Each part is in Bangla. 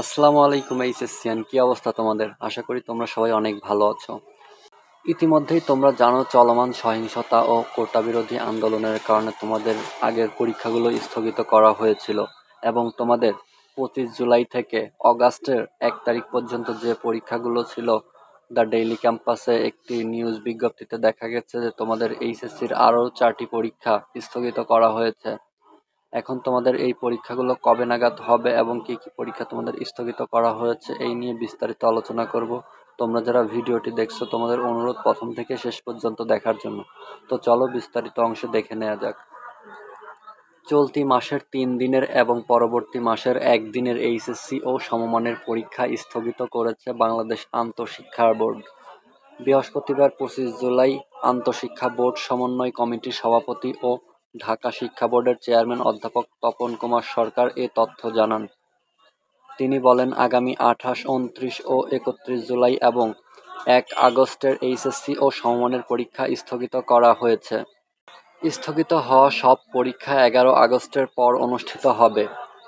আসসালামু আলাইকুম এইচএসসিয়ান কী অবস্থা তোমাদের? আশা করি তোমরা সবাই অনেক ভালো আছো। ইতিমধ্যেই তোমরা জানো চলমান সহিংসতা ও কোটা বিরোধী আন্দোলনের কারণে তোমাদের আগের পরীক্ষাগুলো স্থগিত করা হয়েছিল এবং তোমাদের পঁচিশ জুলাই থেকে অগাস্টের এক তারিখ পর্যন্ত যে পরীক্ষাগুলো ছিল, দ্য ডেইলি ক্যাম্পাসে একটি নিউজ বিজ্ঞপ্তিতে দেখা গেছে যে তোমাদের এইচএসসির আরও চারটি পরীক্ষা স্থগিত করা হয়েছে। এখন তোমাদের এই পরীক্ষাগুলো কবে নাগাদ হবে এবং কি কি পরীক্ষা তোমাদের স্থগিত করা হয়েছে, এই নিয়ে বিস্তারিত আলোচনা করব। তোমরা যারা ভিডিওটি দেখছ, তোমাদের অনুরোধ প্রথম থেকে শেষ পর্যন্ত দেখার জন্য। তো চলো বিস্তারিত অংশ দেখে নেওয়া যাক। চলতি মাসের তিন দিনের এবং পরবর্তী মাসের একদিনের এইচএসসি ও সমমানের পরীক্ষা স্থগিত করেছে বাংলাদেশ আন্তঃশিক্ষা বোর্ড। বৃহস্পতিবার পঁচিশ জুলাই আন্তঃশিক্ষা বোর্ড সমন্বয় কমিটির সভাপতি ও ঢাকা শিক্ষা বোর্ডের চেয়ারম্যান অধ্যাপক তপন কুমার সরকার এ তথ্য জানান। তিনি বলেন, আগামী আঠাশ, উনত্রিশ ও একত্রিশ জুলাই এবং এক আগস্টের এইচএসসি ও সমমানের পরীক্ষা স্থগিত করা হয়েছে। স্থগিত হওয়া সব পরীক্ষা এগারো আগস্টের পর অনুষ্ঠিত হবে।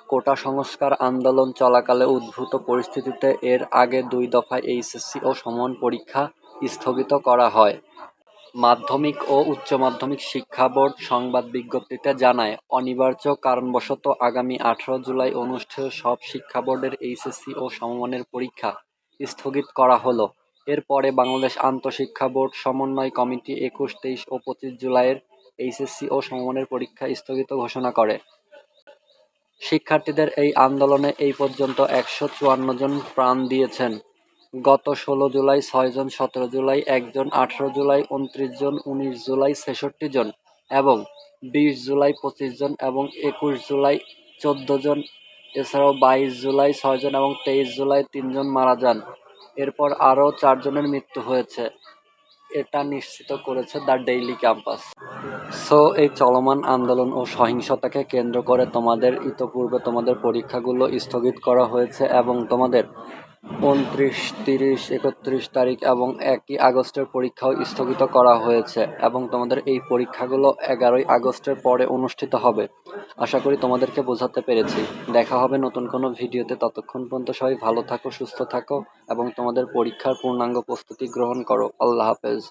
কোটা সংস্কার আন্দোলন চলাকালে উদ্ভূত পরিস্থিতিতে এর আগে দুই দফায় এইচএসসি ও সমান পরীক্ষা স্থগিত করা হয়। মাধ্যমিক ও উচ্চ মাধ্যমিক শিক্ষা বোর্ড সংবাদ বিজ্ঞপ্তিতে জানায়, অনিবার্য কারণবশত আগামী আঠারো জুলাই অনুষ্ঠেয় সব শিক্ষা বোর্ডের এইচএসসি ও সমমানের পরীক্ষা স্থগিত করা হলো। এরপরে বাংলাদেশ আন্তঃশিক্ষা বোর্ড সমন্বয় কমিটি একুশ, তেইশ ও পঁচিশ জুলাইয়ের এইচএসসি ও সমমানের পরীক্ষা স্থগিত ঘোষণা করে। শিক্ষার্থীদের এই আন্দোলনে এই পর্যন্ত একশো চুয়ান্ন জন প্রাণ দিয়েছেন। গত ষোলো জুলাই ছয়জন সতেরো জুলাই একজন আঠারো জুলাই উনত্রিশ জন, উনিশ জুলাই ছেষট্টি জন এবং বিশ জুলাই পঁচিশ জন এবং একুশ জুলাই চোদ্দ জন, এছাড়াও বাইশ জুলাই ছয়জন এবং তেইশ জুলাই তিনজন মারা যান। এরপর আরও চারজনের মৃত্যু হয়েছে। এটা নিশ্চিত করেছে দ্য ডেইলি ক্যাম্পাস। সো, এই চলমান আন্দোলন ও সহিংসতাকে কেন্দ্র করে তোমাদের ইতপূর্বে তোমাদের পরীক্ষাগুলো স্থগিত করা হয়েছে এবং তোমাদের উনত্রিশ, তিরিশ, একত্রিশ তারিখ এবং একই আগস্টের পরীক্ষাও স্থগিত করা হয়েছে এবং তোমাদের এই পরীক্ষাগুলো এগারোই আগস্টের পরে অনুষ্ঠিত হবে। আশা করি তোমাদেরকে বোঝাতে পেরেছি। দেখা হবে নতুন কোনো ভিডিওতে। ততক্ষণ পর্যন্ত সবাই ভালো থাকো, সুস্থ থাকো এবং তোমাদের পরীক্ষার পূর্ণাঙ্গ প্রস্তুতি গ্রহণ করো। আল্লাহ হাফেজ।